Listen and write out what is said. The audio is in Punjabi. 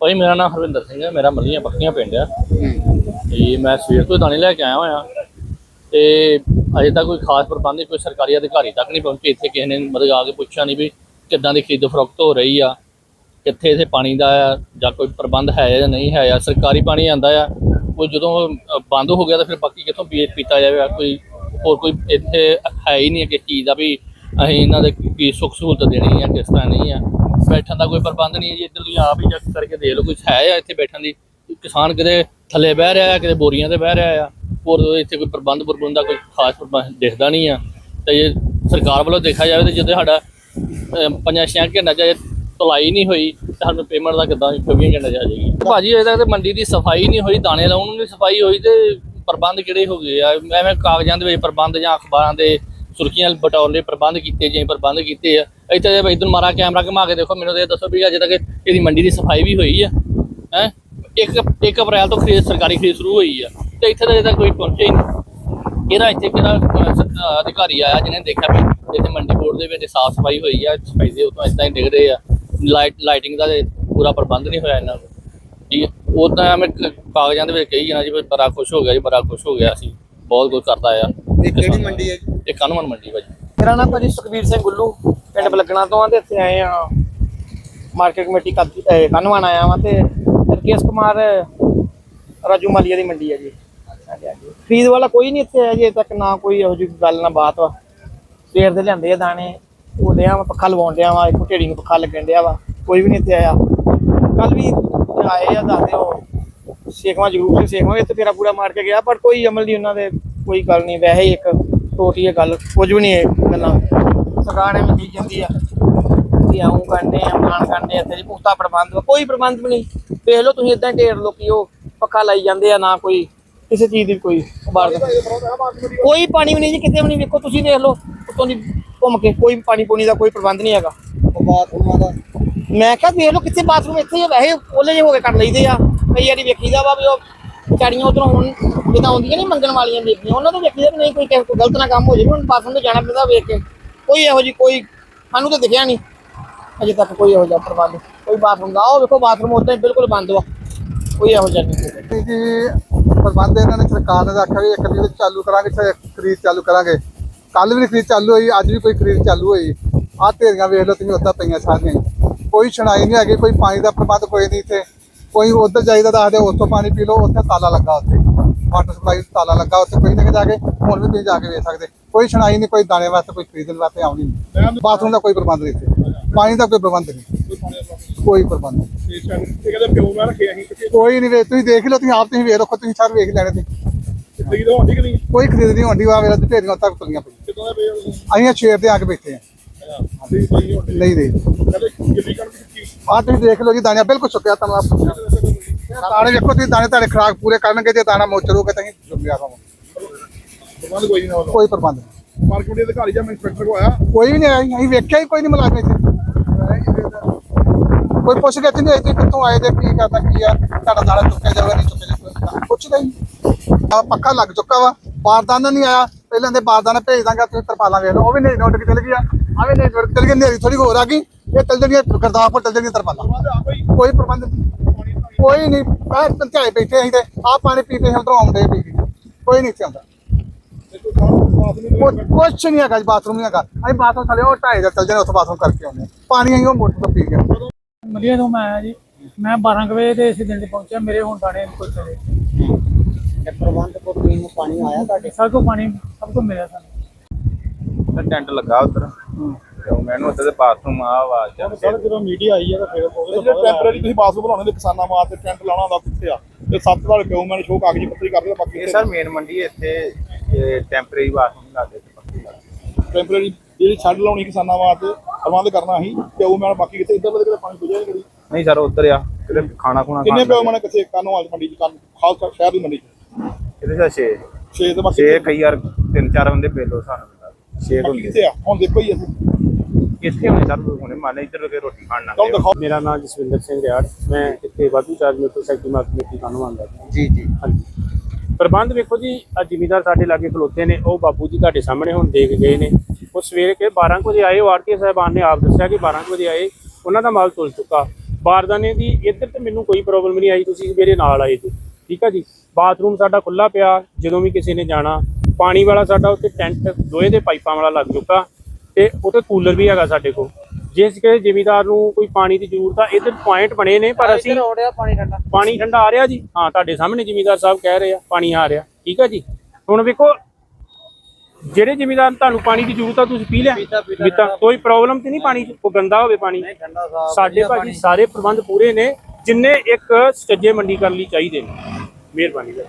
ਭਾਈ, ਮੇਰਾ ਨਾਮ ਹਰਵਿੰਦਰ ਸਿੰਘ ਹੈ, ਮੇਰਾ ਮੱਲੀਆਂ ਪੱਕੀਆਂ ਪਿੰਡ ਆ। ਤੇ ਮੈਂ ਸਵੇਰ ਤੋਂ ਦਾਣੇ ਲੈ ਕੇ ਆਇਆ ਹੋਇਆ। ਤੇ ਅਜੇ ਤੱਕ ਕੋਈ ਖਾਸ ਪ੍ਰਬੰਧ ਨਹੀਂ ਕੋਈ ਸਰਕਾਰੀ ਅਧਿਕਾਰੀ ਤੱਕ ਨਹੀਂ ਪਹੁੰਚੇ। ਇੱਥੇ ਕਿਸੇ ਨੇ ਮਤਲਬ ਆ ਕੇ ਪੁੱਛਿਆ ਨਹੀਂ ਵੀ ਕਿੱਦਾਂ ਦੀ ਖਰੀਦ ਫਰੋਖਤ ਹੋ ਰਹੀ ਆ, ਕਿੱਥੇ ਇਥੇ ਪਾਣੀ ਦਾ ਆ, ਜਾਂ ਕੋਈ ਪ੍ਰਬੰਧ ਹੈ ਜਾਂ ਨਹੀਂ ਹੈ ਆ। ਸਰਕਾਰੀ ਪਾਣੀ ਆਂਦਾ ਆ ਕੋਈ ਜਦੋਂ ਬੰਦ ਹੋ ਗਿਆ ਤਾਂ ਫਿਰ ਬਾਕੀ ਕਿੱਥੋਂ ਪੀ ਪੀਤਾ ਜਾਵੇ ਕੋਈ ਹੋਰ ਕੋਈ ਇੱਥੇ ਹੈ ਹੀ ਨਹੀਂ ਕਿ ਚੀਜ਼ ਦਾ ਵੀ ਅਸੀਂ ਇਹਨਾਂ ਦੇ ਕੀ ਸੁੱਖ ਸਹੂਲਤ ਦੇਣੀ ਆ ਕਿਸ ਤਰ੍ਹਾਂ ਨਹੀਂ ਆ। ਬੈਠਣ ਦਾ ਕੋਈ ਪ੍ਰਬੰਧ ਨਹੀਂ ਹੈ ਜੀ, ਇੱਧਰ ਤੁਸੀਂ ਆਪ ਹੀ ਚੈੱਕ ਕਰਕੇ ਦੇਖ ਲਓ ਕੁਝ ਹੈ ਆ ਇੱਥੇ ਬੈਠਣ ਦੀ। ਕਿਸਾਨ ਕਿਤੇ ਥੱਲੇ ਬਹਿ ਰਿਹਾ ਆ ਕਿਤੇ ਬੋਰੀਆਂ ਤੇ ਬਹਿ ਰਿਹਾ ਆ ਹੋਰ ਇੱਥੇ ਕੋਈ ਪ੍ਰਬੰਧ ਪ੍ਰਬੰਧ ਦਾ ਕੋਈ ਖਾਸ ਪ੍ਰਬੰਧ ਦਿਖਦਾ ਨਹੀਂ ਆ ਤੇ ਜੇ ਸਰਕਾਰ ਵੱਲੋਂ ਦੇਖਿਆ ਜਾਵੇ ਤੇ ਜਦੋਂ ਸਾਡਾ ਪੰਜਾਂ ਛਿਆਂ ਘੰਟਾ ਚਾਹੇ ਤੁਲਾਈ ਨਹੀਂ ਹੋਈ, ਤਾਂ ਸਾਨੂੰ ਪੇਮੈਂਟ ਦਾ ਕਿੱਦਾਂ 24 ਘੰਟੇ 'ਚ ਆ ਜਾਏਗੀ। ਭਾਜੀ ਅਜੇ ਤੱਕ ਤੇ ਮੰਡੀ ਦੀ ਸਫ਼ਾਈ ਨਹੀਂ ਹੋਈ, ਦਾਣੇ ਲਾਉਣ ਨੂੰ ਨਹੀਂ ਸਫ਼ਾਈ ਹੋਈ ਤੇ ਪ੍ਰਬੰਧ ਕਿਹੜੇ ਹੋ ਗਏ ਆ? ਐਵੇਂ ਕਾਗਜ਼ਾਂ ਦੇ ਵਿੱਚ ਪ੍ਰਬੰਧ ਜਾਂ ਅਖਬਾਰਾਂ ਦੇ ਸੁਰਖੀਆਂ ਬਟੌਲੇ ਪ੍ਰਬੰਧ ਕੀਤੇ ਜੇ ਪ੍ਰਬੰਧ ਕੀਤੇ ਆ। ਇੱਥੇ ਜੇ ਇਧਰ ਮਾਰਾ ਕੈਮਰਾ ਘੁਮਾ ਕੇ ਦੇਖੋ, ਮੈਨੂੰ ਤੇ ਦੱਸੋ ਵੀ ਅਜੇ ਤੱਕ ਇਹਦੀ ਮੰਡੀ ਦੀ ਸਫ਼ਾਈ ਵੀ ਹੋਈ ਆ। ਹੈ? ਇੱਕ ਇੱਕ ਅਪ੍ਰੈਲ ਤੋਂ ਖਰੀਦ, ਸਰਕਾਰੀ ਖਰੀਦ ਸ਼ੁਰੂ ਹੋਈ ਆ। ਤੇ ਇੱਥੇ ਤਾਂ ਅਜੇ ਤੱਕ ਕੋਈ ਪਹੁੰਚਿਆ ਹੀ ਨਹੀਂ। ਇਹਦਾ ਇੱਥੇ ਕਿਹੜਾ ਅਧਿਕਾਰੀ ਆਇਆ ਜਿਹਨੇ ਦੇਖਿਆ ਵੀ ਇੱਥੇ ਮੰਡੀ ਬੋਰਡ ਦੇ ਵਿੱਚ ਸਾਫ਼ ਸਫ਼ਾਈ ਹੋਈ ਆ, ਸਫ਼ਾਈ ਦੇ ਉਤੋਂ ਇਦਾਂ ਹੀ ਡਿੱਗ ਰਹੇ ਆ। ਲਾਈਟ, ਲਾਈਟਿੰਗ ਦਾ ਪੂਰਾ ਪ੍ਰਬੰਧ ਨਹੀਂ ਹੋਇਆ ਇਹਨਾਂ ਨੂੰ ਠੀਕ ਹੈ ਉਹ ਤਾਂ ਐਵੇਂ ਕਾਗਜ਼ਾਂ ਦੇ ਵਿੱਚ ਕਹੀ ਜਾਣਾ ਜੀ ਬੜਾ ਖੁਸ਼ ਹੋ ਗਿਆ ਜੀ, ਬੜਾ ਖੁਸ਼ ਹੋ ਗਿਆ ਸੀ ਬਹੁਤ ਕੁਝ ਕਰਦਾ ਆ। ਇਹ ਕਿਹੜੀ ਮੰਡੀ ਹੈ? ਇਹ ਕਾਨੂੰਨ ਮੰਡੀ ਭਾਜੀ। ਮੇਰਾ ਨਾਮ ਭਾਜੀ ਸੁਖਵੀਰ ਸਿੰਘ ਗੁੱਲੂ, ਪਿੰਡ ਬਲਗਣਾ ਤੋਂ ਆ ਤੇ ਇੱਥੇ ਆਏ ਆ। ਮਾਰਕੀਟ ਕਮੇਟੀ ਕਾਦੀ ਆਇਆ ਵਾਂ ਤੇ ਰਕੇਸ਼ ਕੁਮਾਰ, ਰਾਜੂ ਮਾਲੀਆ ਦੀ ਮੰਡੀ ਹੈ ਜੀ। ਖਰੀਦ ਵਾਲਾ ਕੋਈ ਨਹੀਂ ਇੱਥੇ ਅਜੇ ਤੱਕ ਨਾ ਕੋਈ ਇਹੋ ਜਿਹੀ ਗੱਲ, ਨਾ ਬਾਤ ਵਾ। ਸਵੇਰ ਦੇ ਲਿਆਂਦੇ ਆ ਦਾਣੇ, ਉਹ ਡਿਆ ਵਾ, ਪੱਖਾ ਲਵਾਉਣ ਡਿਆ ਵਾ, ਇੱਕ ਢੇੜੀ ਨੂੰ ਪੱਖਾ ਲੱਗਣ ਡਿਆ ਵਾ, ਕੋਈ ਵੀ ਨਹੀਂ ਇੱਥੇ ਆਇਆ। ਕੱਲ ਵੀ ਆਏ ਆ, ਦੱਸਦੇ ਉਹ, ਸੇਖਵਾ ਜ਼ਰੂਰ, ਸੇਖਵਾ ਇੱਥੇ ਫੇਰਾ ਪੂਰਾ ਮਾਰ ਕੇ ਗਿਆ, ਪਰ ਕੋਈ ਅਮਲ ਨਹੀਂ ਉਹਨਾਂ ਦੇ, ਕੋਈ ਗੱਲ ਨਹੀਂ, ਵੈਸੇ ਹੀ ਇੱਕ ਟੋਟੀ ਹੈ ਗੱਲ ਕੁਝ ਵੀ ਨਹੀਂ ਇਹ ਗੱਲਾਂ। ਸਰਕਾਰ ਐਵੇਂ ਕਹੀ ਜਾਂਦੀ ਆ ਕਿ ਆਉਂ ਕਰਨੇ ਆ ਮਾਨ ਕਰਨੇ ਇੱਥੇ ਜੀ ਪੁਖਤਾ ਪ੍ਰਬੰਧ ਵਾ। ਕੋਈ ਪ੍ਰਬੰਧ ਵੀ ਨਹੀਂ। ਵੇਖ ਲਓ ਤੁਸੀਂ ਇਦਾਂ ਢੇਰ ਲੋਕੀ ਉਹ ਪੱਖਾ ਲਾਈ ਜਾਂਦੇ ਆ ਨਾ ਕੋਈ ਕਿਸੇ ਚੀਜ਼ ਦੀ ਕੋਈ ਬਾੜ ਕੋਈ ਪਾਣੀ ਵੀ ਨਹੀਂ ਜੀ ਕਿਤੇ ਵੀ ਨਹੀਂ ਵੇਖੋ ਤੁਸੀਂ ਦੇਖ ਲਓ ਉੱਤੋਂ ਦੀ ਘੁੰਮ ਕੇ ਕੋਈ ਪਾਣੀ ਪੂਣੀ ਦਾ ਕੋਈ ਪ੍ਰਬੰਧ ਨਹੀਂ ਹੈਗਾ। ਬਾਥਰੂਮਾਂ ਦਾ। ਮੈਂ ਕਿਹਾ ਵੇਖ ਲਓ ਕਿੱਥੇ ਬਾਥਰੂਮ ਇੱਥੇ ਹੀ ਆ, ਵੈਸੇ ਉਹਲੇ ਜਿਹੇ ਹੋ ਕੇ ਕੱਢ ਲਈਦੇ ਆ। ਕਈ ਵਾਰੀ ਵੇਖੀਦਾ ਵਾ ਵੀ ਉਹ ਵਿਚਾਰੀਆਂ ਉਧਰੋਂ ਹੁਣ ਜਿੱਦਾਂ ਆਉਂਦੀਆਂ ਨਹੀਂ ਮੰਗਣ ਵਾਲੀਆਂ ਵੇਖੀਆਂ ਉਹਨਾਂ ਤੋਂ ਵੇਖੀਦਾ ਨਹੀਂ ਕੋਈ ਕਿਸੇ ਕੋਲ ਗਲਤ ਨਾ ਕੰਮ ਹੋ ਜਾਵੇ, ਹੁਣ ਬਾਥਰੂਮ ਤੇ ਜਾਣਾ ਪੈਂਦਾ ਵੇਖ ਕੇ। ਕੋਈ ਇਹੋ ਜੀ ਕੋਈ, ਸਾਨੂੰ ਤਾਂ ਦਿਖਿਆ ਨਹੀਂ। ਅਜੇ ਤੱਕ ਕੋਈ ਇਹੋ ਜਿਹਾ ਪ੍ਰਬੰਧ ਕੋਈ ਬਾਥਰੂਮ ਦਾ ਉਹ ਵੇਖੋ ਬਾਥਰੂਮ ਉਦਾਂ ਬਿਲਕੁਲ ਬੰਦ ਵਾ। ਕੋਈ ਇਹੋ ਜਿਹਾ ਨਹੀਂ ਜੀ, ਪ੍ਰਬੰਧ ਇਹਨਾਂ ਨੇ ਸਰਕਾਰ ਨੇ ਰੱਖਿਆ ਵੀ ਇੱਕ ਦਿਨ ਚਾਲੂ ਕਰਾਂਗੇ ਖਰੀਦ ਚਾਲੂ ਕਰਾਂਗੇ। ਕੱਲ ਵੀ ਖਰੀਦ ਚਾਲੂ ਹੋਈ, ਅੱਜ ਵੀ ਕੋਈ ਖਰੀਦ ਚਾਲੂ ਹੋਈ। ਆਹ ਢੇਰੀਆਂ ਵੇਖ ਲਓ ਤੁਸੀਂ ਉੱਦਾਂ ਪਈਆਂ ਸਾਰੀਆਂ ਕੋਈ ਸੁਣਾਈ ਨਹੀਂ ਹੈਗੀ, ਕੋਈ ਪਾਣੀ ਦਾ ਪ੍ਰਬੰਧ ਕੋਈ ਨਹੀਂ ਇੱਥੇ। ਕੋਈ ਉੱਧਰ ਜਾਈਦਾ ਦੱਸਦੇ ਉੱਥੋਂ ਪਾਣੀ ਪੀ ਲਓ ਉੱਥੇ ਤਾਲਾ ਲੱਗਾ ਉੱਥੇ। ਵਾਟਰ ਸਪਲਾਈ ਤਾਲਾ ਲੱਗਾ ਉੱਥੇ ਕੋਈ ਨਹੀਂ ਜਾ ਕੇ ਹੁਣ ਵੀ ਤੁਸੀਂ ਜਾ ਕੇ ਵੇਖ ਸਕਦੇ। ਕੋਈ ਸੁਣਾਈ ਨਹੀਂ ਕੋਈ ਦਾਣੇ ਵਾਸਤੇ ਕੋਈ ਖਰੀਦਣ ਵਾਸਤੇ ਆਉਣੀ ਨਹੀਂ। ਬਾਥਰੂਮ ਦਾ ਕੋਈ ਪ੍ਰਬੰਧ ਨਹੀਂ ਇੱਥੇ। ਪਾਣੀ ਦਾ ਕੋਈ ਪ੍ਰਬੰਧ ਨਹੀਂ। ਕੋਈ ਪ੍ਰਬੰਧ ਨਹੀਂ। ਕੋਈ ਨਹੀਂ ਵੇ ਤੁਸੀਂ ਦੇਖ ਲਓ ਤੁਸੀਂ ਆਪ ਤੁਸੀਂ ਵੇਖ ਰੱਖੋ ਤੁਸੀਂ ਸਾਰੇ ਵੇਖ ਲੈਣੇ ਤੁਸੀਂ। ਕੋਈ ਖਰੀਦ ਨਹੀਂ? ਹੁੰਦੀ ਵਾ ਤੇ ਢੇਰੀਆਂ ਤੱਕ ਤੁਲੀਆਂ ਪਈਆਂ। ਅਸੀਂ ਸ਼ੇਰ ਤੇ ਆ ਕੇ ਬੈਠੇ ਆ। ਨਹੀਂ ਦੇ ਆ ਤੁਸੀਂ ਦੇਖ ਲਓ ਜੀ ਦਾਣਾ ਬਿਲਕੁਲ ਸੁੱਕਿਆ ਪੁੱਛਿਆ ਦਾਣੇ ਵੇਖੋ ਤੁਸੀਂ ਦਾਣੇ ਤੁਹਾਡੇ ਖਰਾਕ ਪੂਰੇ ਕਰਨਗੇ ਜੇ ਦਾਣਾ ਮੋਚਰੋਗੇ ਤਾਂ ਅਸੀਂ ਜੁਗਿਆ ਖਾਵਾਂਗੇ ਕੋਈ ਪ੍ਰਬੰਧ ਨਹੀਂ। ਕੋਈ ਵੀ ਨਹੀਂ ਆਇਆ ਅਸੀਂ ਵੇਖਿਆ ਹੀ ਕੋਈ ਨਹੀਂ ਮੁਲਾਜ਼ਮ ਇੱਥੇ। ਕੋਈ ਪੁੱਛ ਗਿਆ ਨਹੀਂ ਇੱਥੇ ਕਿੱਥੋਂ ਆਏ ਤੇ ਕੀ ਕਰਦਾ ਕੀ ਆ ਤੁਹਾਡਾ ਦਾਣਾ ਚੁੱਕਿਆ ਜਾਊਗਾ ਨਹੀਂ ਚੁੱਕਿਆ ਪੁੱਛਦਾ ਹੀ ਪੱਕਾ ਲੱਗ ਚੁੱਕਾ ਵਾ ਬਾਰਦਾਨਾ ਨਹੀਂ ਆਇਆ। ਪਹਿਲਾਂ ਦੇ ਬਾਰਦਾਨਾ ਭੇਜ ਦਾਂਗਾ ਤੁਸੀਂ ਤਰਪਾਲਾਂ ਵੇਖ ਲਓ ਉਹ ਵੀ ਨਹੀਂ ਨੋਟ ਚਲ ਗਈ ਆ। ਵੀ ਨਹੀਂ ਚਲ ਗਈ, ਨੇਰੀ ਥੋੜੀ ਹੋਰ ਆ ਗਈ। ਇਹ ਚਲ ਜਣੀਆਂ ਗਰਦਾਸਪੁਰ, ਚਲ ਜਣੀਆਂ ਤਰਪਾਲਾਂ ਕੋਈ ਪ੍ਰਬੰਧ ਕੋਈ ਨਹੀਂ ਬਾਹਰ ਪੰਚਾਇਤ ਬੈਠੇ ਅਸੀਂ ਤੇ ਆ ਪਾਣੀ ਪੀਤੇ ਹਾਂ ਆਉਂਦੇ ਪੀ ਕੋਈ ਨਹੀਂ ਇੱਥੇ ਆਉਂਦਾ। ਕੁਛ ਕੁਛ ਨਹੀਂ ਹੈਗਾ ਜੀ, ਬਾਥਰੂਮ ਨਹੀਂ ਹੈਗਾ। ਅਸੀਂ ਬਾਥਰੂਮ ਥਲੇ, ਉਹ ਢਾਈ ਦਾ ਚੱਲ ਜਾਂਦੇ ਉੱਥੇ ਬਾਥਰੂਮ ਕਰਕੇ ਆਉਂਦੇ ਪਾਣੀ ਅਸੀਂ ਉਹ ਮੋਟਰ ਤੋਂ ਪੀ ਕੇ ਮਲੀਆ ਤੋਂ ਮੈਂ ਆਇਆ ਜੀ, ਮੈਂ 12 ਕੁ ਵਜੇ ਤੇ ਇਸੇ ਦਿਨ ਤੇ ਪਹੁੰਚਿਆ, ਮੇਰੇ ਹੁਣ ਦਾਣੇ ਕੋਈ ਚਲੇ ਪ੍ਰਬੰਧ ਕੋ ਪੀਣ ਨੂੰ ਪਾਣੀ ਆਇਆ ਤੁਹਾਡੇ? ਸਭ ਕੋ ਪਾਣੀ ਸਭ ਕੋ ਮਿਲਿਆ ਸਾਨੂੰ। ਤੇ ਟੈਂਟ ਲੱਗਾ ਉਧਰ। ਤੇ ਮੈਨੂੰ ਉੱਥੇ ਤੇ ਬਾਥਰੂਮ ਆ ਆਵਾਜ਼ ਆ ਸਰ ਜਦੋਂ ਮੀਡੀਆ ਆਈ ਹੈ ਤਾਂ ਫਿਰ ਜਿਹੜੇ ਟੈਂਪਰੇਰੀ ਤੁਸੀਂ ਬਾਥਰੂਮ ਬਣਾਉਣੇ ਦੇ ਕਿਸਾਨਾਂ ਵਾਸਤੇ ਟੈਂਟ ਲਾਉਣਾ ਦਾ ਕਿੱਥੇ ਆ? ਤੇ ਸੱਤ ਵਾਰ ਕਿਉਂ ਮੈਨੂੰ ਸ਼ੋਅ ਕਾਗਜ਼ੀ ਪੱਤਰੀ ਕਰਦੇ ਤਾਂ ਬਾਕੀ ਇਹ ਸਰ ਮੇਨ ਮੰਡੀ ਹੈ ਇੱਥੇ ਟੈਂਪਰੇਰੀ ਬਾਥਰੂਮ ਲਾਗੇ ਤੇ ਪੱਕੀ ਲੱਗੇ ਟੈਂਪਰੇਰੀ ਜਿਹੜੀ ਛੱਡ ਲਾਉਣੀ ਕਿਸਾਨਾਂ ਵਾਸਤੇ ਪ੍ਰਬੰਧ ਕਰਨਾ ਸੀ ਉਹ ਮੈਂ ਬਾਕੀ ਕਿਤੇ ਇੱਧਰ ਕਿਤੇ ਪਾਣੀ ਪੁੱਜਿਆ ਨਹੀਂ ਸਰ ਉਧਰ ਆ ਕਿਤੇ ਖਾਣਾ ਖੁਣਾ ਕਿੰਨੇ ਪਿਓ ਮਨੇ ਕਿੱਥੇ ਕਾਨੋਂ ਵਾਲੀ ਮੰਡੀ ਚ ਖਾਸ ਸ਼ਹਿਰ ਦੀ ਮੰਡੀ ਚ? ਇਹਦੇ ਸਰ 6 ਛੇ ਤੇ ਬਾਕੀ 6 ਕਈ ਯਾਰ ਤਿੰਨ ਚਾਰ ਬੰਦੇ ਬੇਲੋ ਸਾਨੂੰ। 6 ਬਾਕੀ ਹੁੰਦੇ। ਕਿੱਥੇ ਆ? ਹੁਣ ਦੇਖੋ ਹੀ ਅਸੀਂ ਇੱਥੇ ਹੋਣੇ ਸਰ? ਹੁਣੇ ਮੰਨ ਇੱਧਰ ਕੇ ਰੋਟੀ ਖਾਣ ਮੇਰਾ ਨਾਮ ਜਸਵਿੰਦਰ ਸਿੰਘ ਰਿਆੜ। ਮੈਂ ਇੱਥੇ ਵਾਧੂ ਚਾਰਜ ਮੇਟਰ ਸੈਕਟਰੀ ਮਾਰਕੀਟ ਕਮੇਟੀ ਕਾਨੂੰ ਆਉਂਦਾ। ਜੀ ਜੀ। ਹਾਂਜੀ। ਪ੍ਰਬੰਧ ਵੇਖੋ ਜੀ ਆ ਜ਼ਿਮੀਦਾਰ ਸਾਡੇ ਲਾਗੇ ਖਲੋਤੇ ਨੇ। ਉਹ ਬਾਬੂ ਜੀ ਤੁਹਾਡੇ ਸਾਹਮਣੇ ਹੁਣ ਦੇਖ ਗਏ ਨੇ। ਉਹ ਸਵੇਰੇ ਕੇ 12 ਕੁ ਵਜੇ ਆਏ ਉਹ ਆਰਟੀ ਸਾਹਿਬਾਨ ਨੇ ਆਪ ਦੱਸਿਆ ਕਿ 12 ਕੁ ਵਜੇ ਆਏ। ਉਹਨਾਂ ਦਾ ਮਾਲ ਤੁਲ ਚੁੱਕਾ। ਬਾਰਦਾਨੇ ਦੀ ਇੱਧਰ ਤੇ ਮੈਨੂੰ ਕੋਈ ਪ੍ਰੋਬਲਮ ਨਹੀਂ ਆਈ। ਤੁਸੀਂ ਮੇਰੇ ਨਾਲ ਆਏ ਜੀ। ਠੀਕ ਆ ਜੀ? ਬਾਥਰੂਮ ਸਾਡਾ ਖੁੱਲਾ ਪਿਆ ਜਦੋਂ ਵੀ ਕਿਸੇ ਨੇ ਜਾਣਾ। ਪਾਣੀ ਵਾਲਾ ਸਾਡਾ ਉੱਤੇ ਟੈਂਟ ਲੋਹੇ ਦੇ ਪਾਈਪਾਂ ਵਾਲਾ ਲੱਗ ਚੁੱਕਾ। ਤੇ ਉੱਤੇ ਕੂਲਰ ਵੀ ਹੈਗਾ ਸਾਡੇ ਕੋਲ। ਜਿਸ ਕਿ ਜ਼ਿਮੀਦਾਰ ਨੂੰ ਕੋਈ ਪਾਣੀ ਦੀ ਜ਼ਰੂਰਤ ਆ ਇੱਧਰ ਪੁਆਇੰਟ ਬਣੇ ਨੇ ਪਰ ਅਸੀਂ ਹੋ ਪਾਣੀ ਠੰਡਾ। ਪਾਣੀ ਠੰਡਾ ਆ ਰਿਹਾ ਜੀ? ਹਾਂ ਤੁਹਾਡੇ ਸਾਹਮਣੇ ਜ਼ਿਮੀਦਾਰ ਸਾਹਿਬ ਕਹਿ ਰਹੇ ਆ ਪਾਣੀ ਆ ਰਿਹਾ। ਠੀਕ ਆ ਜੀ? ਹੁਣ ਵੇਖੋ ਜਿਹੜੇ ਜ਼ਿਮੀਦਾਰ ਤੁਹਾਨੂੰ ਪਾਣੀ ਦੀ ਜ਼ਰੂਰਤ ਆ ਤੁਸੀਂ ਪੀ ਲਿਆ? ਪੀਤਾ ਕੋਈ ਪ੍ਰੋਬਲਮ ਤੇ ਨਹੀਂ ਪਾਣੀ 'ਚ ਕੋਈ ਗੰਦਾ ਹੋਵੇ ਪਾਣੀ? ਸਾਡੇ ਭਾਜੀ ਸਾਰੇ ਪ੍ਰਬੰਧ ਪੂਰੇ ਨੇ ਜਿੰਨੇ ਇੱਕ ਸੱਜੇ ਮੰਡੀ ਕਰਨ ਲਈ ਚਾਹੀਦੇ ਨੇ। ਮਿਹਰਬਾਨੀ ਜੀ